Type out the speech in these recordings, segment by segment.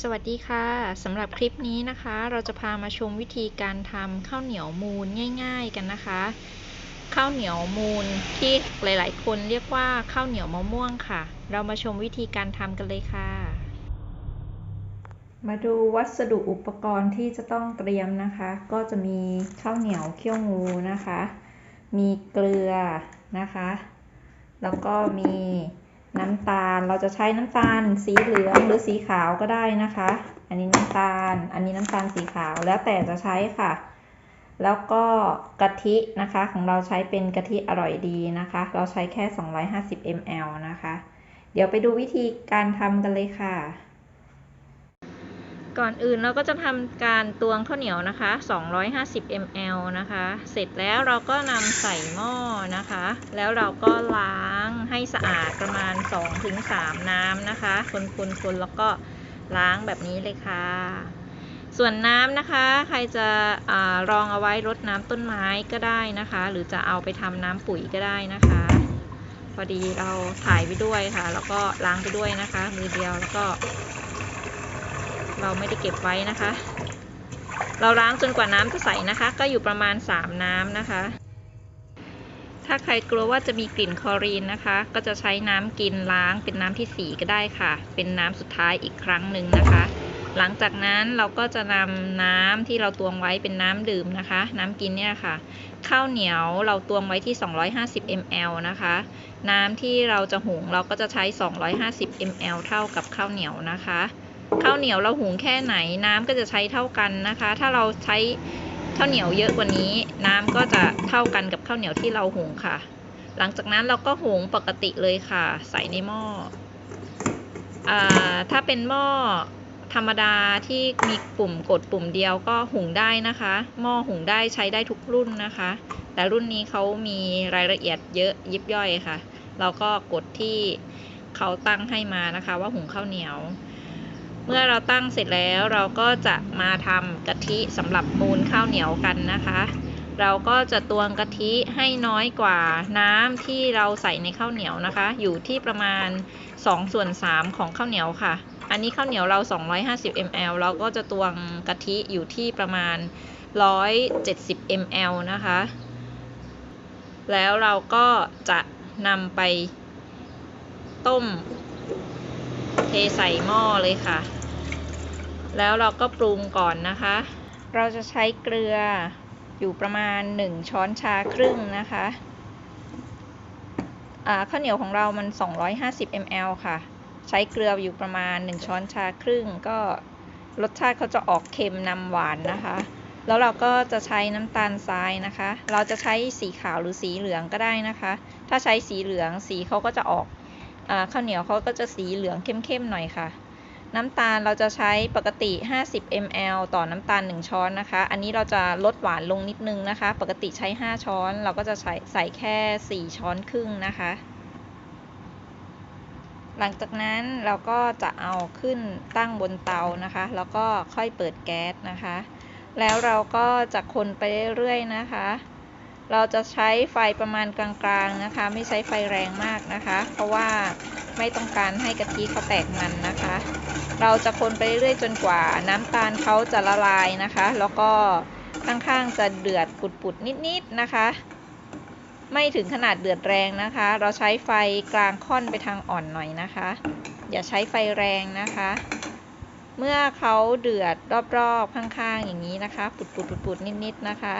สวัสดีค่ะสำหรับคลิปนี้นะคะ เราจะพามาชมวิธีการทำข้าวเหนียวมูนง่าย ๆกันนะคะ ข้าวเหนียวมูนที่หลายๆ คนเรียกว่าข้าวเหนียวมะม่วงค่ะ เรามาชมวิธีการทำกันเลยค่ะ มาดูวัสดุอุปกรณ์ที่จะต้องเตรียมนะคะ ก็จะมีข้าวเหนียวเคี่ยวงูนะคะ มีเกลือนะคะ แล้วก็มี น้ำตาลเราจะใช้น้ำตาลสีเหลืองหรือสีขาวก็ได้นะคะ อันนี้น้ำตาล อันนี้น้ำตาลสีขาวแล้วแต่จะใช้ค่ะ แล้วก็กะทินะคะ ของเราใช้เป็นกะทิอร่อยดีนะคะ เราใช้แค่ 250 ml นะคะ เดี๋ยวไปดูวิธีการทำกันเลยค่ะ ก่อนอื่นเราก็จะทำการตวงข้าวเหนียวนะคะ 250 ml นะคะ เสร็จแล้วเราก็นำใส่หม้อนะคะ แล้วเราก็ล้างให้สะอาดประมาณ 2-3 น้ำนะคะ คนๆๆแล้วก็ล้างแบบนี้เลยค่ะ ส่วนน้ำนะคะ ใครจะอรองเอาไว้รดน้ำต้นไม้ก็ได้นะคะ หรือจะเอาไปทำน้ำปุ๋ยก็ได้นะคะ พอดีเราถ่ายไปด้วยค่ะ แล้วก็ล้างไปด้วยนะคะ มือเดียวแล้วก็ เราไม่ได้เก็บไว้นะคะ เราล้างจนกว่าน้ำจะใสนะคะ ก็อยู่ประมาณ 3 น้ำนะคะ ถ้าใครกลัวว่าจะมีกลิ่นคลอรีนนะคะ ก็จะใช้น้ำกินล้างเป็นน้ำที่4ก็ได้ค่ะ เป็นน้ำสุดท้ายอีกครั้งหนึ่งนะคะ หลังจากนั้นเราก็จะนำน้ำที่เราตวงไว้เป็นน้ำดื่มนะคะ น้ำกินเนี่ยค่ะข้าวเหนียวเราตวงไว้ที่ 250 ml นะคะ น้ำที่เราจะหุงเราก็จะใช้ 250 ml เท่ากับข้าวเหนียวนะคะ ข้าวเหนียวเราหุงแค่ไหนน้ำก็จะใช้เท่ากันนะคะ ถ้าเราใช้ข้าวเหนียวเยอะกว่านี้ น้ำก็จะเท่ากันกับข้าวเหนียวที่เราหุงค่ะ หลังจากนั้นเราก็หุงปกติเลยค่ะ ใส่ในหม้ออถ้าเป็นหม้อธรรมดาที่มีปุ่มกดปุ่มเดียวก็หุงได้นะคะ หม้อหุงได้ใช้ได้ทุกรุ่นนะคะ แต่รุ่นนี้เขามีรายละเอียดเยอะยิบย่อยค่ะ เราก็กดที่เขาตั้งให้มานะคะ ว่าหุงข้าวเหนียว เมื่อเราตั้งเสร็จแล้วเราก็จะมาทำกะทิสำหรับมูลข้าวเหนียวกันนะคะ เราก็จะตวงกะทิให้น้อยกว่าน้ำที่เราใส่ในข้าวเหนียวนะคะ อยู่ที่ประมาณ2ส่วน3ของข้าวเหนียวค่ะ อันนี้ข้าวเหนียวเรา 250 ml เราก็จะตวงกะทิอยู่ที่ประมาณ 170 ml นะคะ แล้วเราก็จะนำไปต้ม ใส่หม้อเลยค่ะ แล้วเราก็ปรุงก่อนนะคะ เราจะใช้เกลืออยู่ประมาณ 1 ช้อนชาครึ่งนะคะข้าวเหนียวของเรามัน 250 ml ค่ะ ใช้เกลืออยู่ประมาณ 1 ช้อนชาครึ่ง ก็รสชาติเขาจะออกเค็มนำหวานนะคะ แล้วเราก็จะใช้น้ำตาลทรายนะคะ เราจะใช้สีขาวหรือสีเหลืองก็ได้นะคะ ถ้าใช้สีเหลืองสีเขาก็จะออก ข้าวเหนียวเขาก็จะสีเหลืองเข้มๆหน่อยค่ะ น้ำตาลเราจะใช้ปกติ 50 ml ต่อน้ำตาล 1 ช้อนนะคะ อันนี้เราจะลดหวานลงนิดนึงนะคะ ปกติใช้ 5 ช้อน เราก็จะใส่ใส่แค่ 4 ช้อนครึ่งนะคะ หลังจากนั้นเราก็จะเอาขึ้นตั้งบนเตานะคะ แล้วก็ค่อยเปิดแก๊สนะคะ แล้วเราก็จะคนไปเรื่อยๆนะคะ เราจะใช้ไฟประมาณกลางๆนะคะ ไม่ใช้ไฟแรงมากนะคะ เพราะว่าไม่ต้องการให้กะทิเขาแตกมันนะคะ เราจะคนไปเรื่อยๆจนกว่าน้ำตาลเขาจะละลายนะคะ แล้วก็ข้างๆจะเดือดปุดๆนิดๆนะคะ ไม่ถึงขนาดเดือดแรงนะคะ เราใช้ไฟกลางค่อนไปทางอ่อนหน่อยนะคะ อย่าใช้ไฟแรงนะคะ เมื่อเขาเดือดรอบๆข้างๆอย่างนี้นะคะ ปุดๆๆนิดๆนะคะ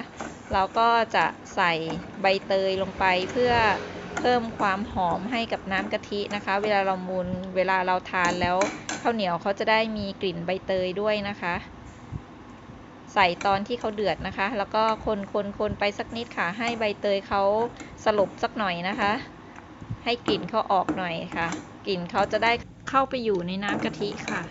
เราก็จะใส่ใบเตยลงไปเพื่อเพิ่มความหอมให้กับน้ำกะทินะคะ เวลาเรามูนเวลาเราทานแล้วข้าวเหนียวเขาจะได้มีกลิ่นใบเตยด้วยนะคะ ใส่ตอนที่เขาเดือดนะคะ แล้วก็คนคนคนไปสักนิดค่ะ ให้ใบเตยเขาสลบสักหน่อยนะคะ ให้กลิ่นเขาออกหน่อยค่ะ กลิ่นเขาจะได้เข้าไปอยู่ในน้ำกะทิค่ะ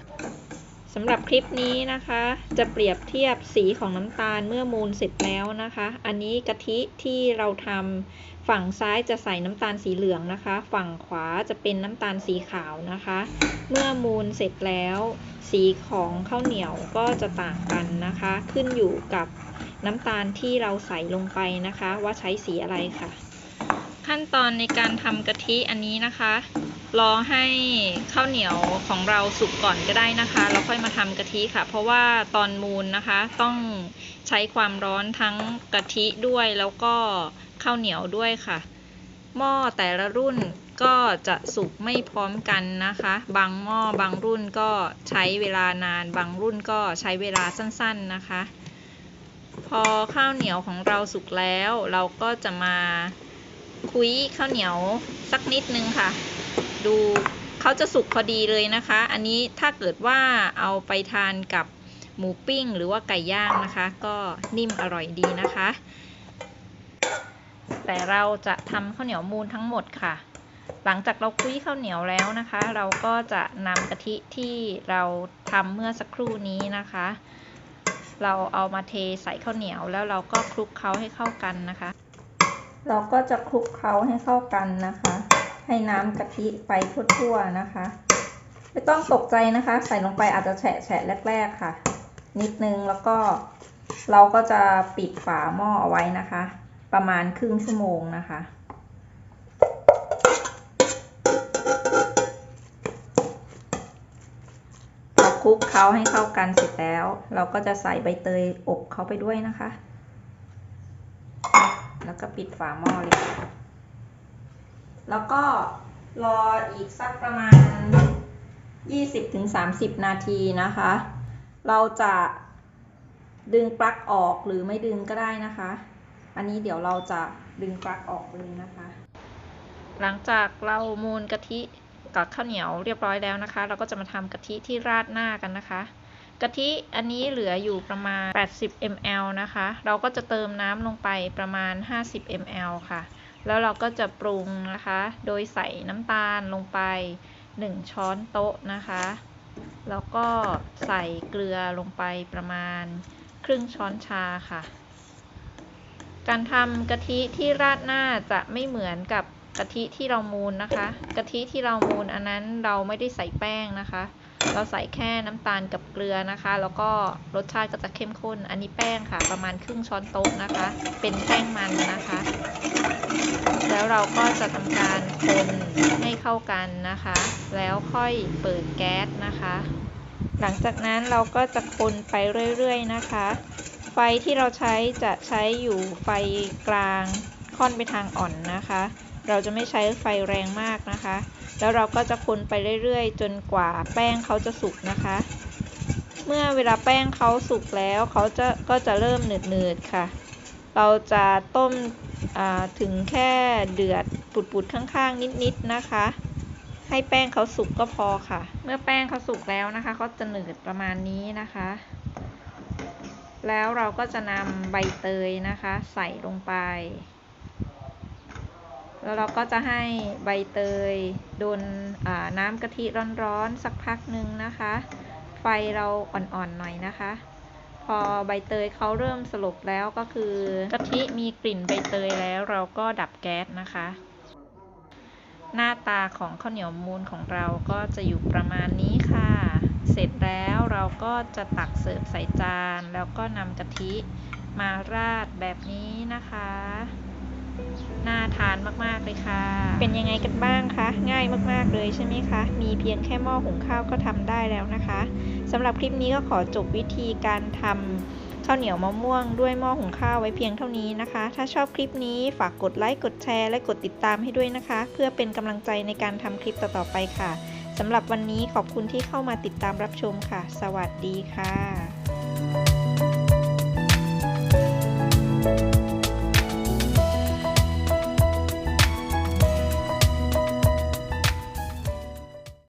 สำหรับคลิปนี้นะคะ จะเปรียบเทียบสีของน้ำตาลเมื่อมูลเสร็จแล้วนะคะ อันนี้กะทิที่เราทำฝั่งซ้ายจะใส่น้ำตาลสีเหลืองนะคะ ฝั่งขวาจะเป็นน้ำตาลสีขาวนะคะ เมื่อมูลเสร็จแล้ว สีของข้าวเหนียวก็จะต่างกันนะคะ ขึ้นอยู่กับน้ำตาลที่เราใส่ลงไปนะคะ ว่าใช้สีอะไรค่ะ ขั้นตอนในการทำกะทิอันนี้นะคะ รอให้ข้าวเหนียวของเราสุกก่อนก็ได้นะคะแล้วค่อยมาทำกะทิค่ะ เพราะว่าตอนมูนนะคะต้องใช้ความร้อนทั้งกะทิด้วยแล้วก็ข้าวเหนียวด้วยค่ะ หม้อแต่ละรุ่นก็จะสุกไม่พร้อมกันนะคะ บางหม้อบางรุ่นก็ใช้เวลานาน บางรุ่นก็ใช้เวลาสั้นๆนะคะ พอข้าวเหนียวของเราสุกแล้ว เราก็จะมา คุยข้าวเหนียวสักนิดนึงค่ะ ดูเขาจะสุกพอดีเลยนะคะ อันนี้ถ้าเกิดว่าเอาไปทานกับหมูปิ้ง หรือว่าไก่ย่างนะคะ ก็นิ่มอร่อยดีนะคะ แต่เราจะทำข้าวเหนียวมูนทั้งหมดค่ะ หลังจากเราคุยข้าวเหนียวแล้วนะคะ เราก็จะนำกะทิที่เราทำเมื่อสักครู่นี้นะคะ เราเอามาเทใส่ข้าวเหนียวแล้วเราก็คลุกเคล้าให้เข้ากันนะคะ เราก็จะคลุกเคล้าให้เข้ากันนะคะ ให้น้ำกะทิไปทั่วๆนะคะ ไม่ต้องตกใจนะคะ ใส่ลงไปอาจจะแฉะแฉะแรก ๆค่ะ นิดนึงแล้วก็เราก็จะปิดฝาหม้อเอาไว้นะคะ ประมาณครึ่งชั่วโมงนะคะพอคลุกเคล้าให้เข้ากันเสร็จแล้ว เราก็จะใส่ใบเตยอบเข้าไปด้วยนะคะ แล้วก็ปิดฝาหม้อเลย แล้วก็รออีกสักประมาณ 20-30 นาทีนะคะ เราจะดึงปลั๊กออกหรือไม่ดึงก็ได้นะคะ อันนี้เดี๋ยวเราจะดึงปลั๊กออกเลยนะคะ หลังจากเรามูนกะทิกับข้าวเหนียวเรียบร้อยแล้วนะคะ เราก็จะมาทำกะทิที่ราดหน้ากันนะคะ กะทิอันนี้เหลืออยู่ประมาณ 80 ml นะคะ เราก็จะเติมน้ำลงไปประมาณ 50 ml ค่ะ แล้วเราก็จะปรุงนะคะ โดยใส่น้ำตาลลงไป 1 ช้อนโต๊ะนะคะ แล้วก็ใส่เกลือลงไปประมาณครึ่งช้อนชาค่ะ การทำกะทิที่ราดหน้าจะไม่เหมือนกับกะทิที่เรามูนนะคะ กะทิที่เรามูนอันนั้นเราไม่ได้ใส่แป้งนะคะ เราใส่แค่น้ำตาลกับเกลือนะคะ แล้วก็รสชาติก็จะเข้มข้น อันนี้แป้งค่ะ ประมาณครึ่งช้อนโต๊ะนะคะ เป็นแป้งมันนะคะ แล้วเราก็จะทำการคนให้เข้ากันนะคะ แล้วค่อยเปิดแก๊สนะคะ หลังจากนั้นเราก็จะคนไปเรื่อยๆนะคะ ไฟที่เราใช้จะใช้อยู่ไฟกลางค่อนไปทางอ่อนนะคะ เราจะไม่ใช้ไฟแรงมากนะคะ แล้วเราก็จะคนไปเรื่อยๆ จนกว่าแป้งเขาจะสุกนะคะ เมื่อเวลาแป้งเขาสุกแล้วเขาจะก็จะเริ่มหนืดๆค่ะ เราจะต้มถึงแค่เดือดปุดๆข้างๆ นิดๆนะคะให้แป้งเขาสุกก็พอค่ะ เมื่อแป้งเขาสุกแล้วนะคะเขาจะหนืดประมาณนี้นะคะ แล้วเราก็จะนำใบเตยนะคะ ใส่ลงไป แล้วเราก็จะให้ใบเตยโดนน้ำกะทิร้อนๆสักพักหนึ่งนะคะ ไฟเราอ่อนๆหน่อยนะคะ พอใบเตยเขาเริ่มสลบแล้วก็คือกะทิมีกลิ่นใบเตยแล้วเราก็ดับแก๊สนะคะ หน้าตาของข้าวเหนียวมูนของเราก็จะอยู่ประมาณนี้ค่ะ เสร็จแล้วเราก็จะตักเสิร์ฟใส่จาน แล้วก็นำกะทิมาราดแบบนี้นะคะ น่าทา มากๆเลยค่ะ เป็นยังไงกันบ้างคะ ง่ายมากๆเลยใช่ไหมคะ มีเพียงแค่หม้อหุงข้าวก็ทำได้แล้วนะคะสำหรับคลิปนี้ก็ขอจบวิธีการทำข้าวเหนียวมะม่วงด้วยหม้อหุงข้าวไว้เพียงเท่านี้นะคะ ถ้าชอบคลิปนี้ฝากกดไลค์ กดแชร์ และกดติดตามให้ด้วยนะคะ เพื่อเป็นกำลังใจในการทำคลิปต่อๆไปค่ะ สำหรับวันนี้ขอบคุณที่เข้ามาติดตามรับชมค่ะ สวัสดีค่ะ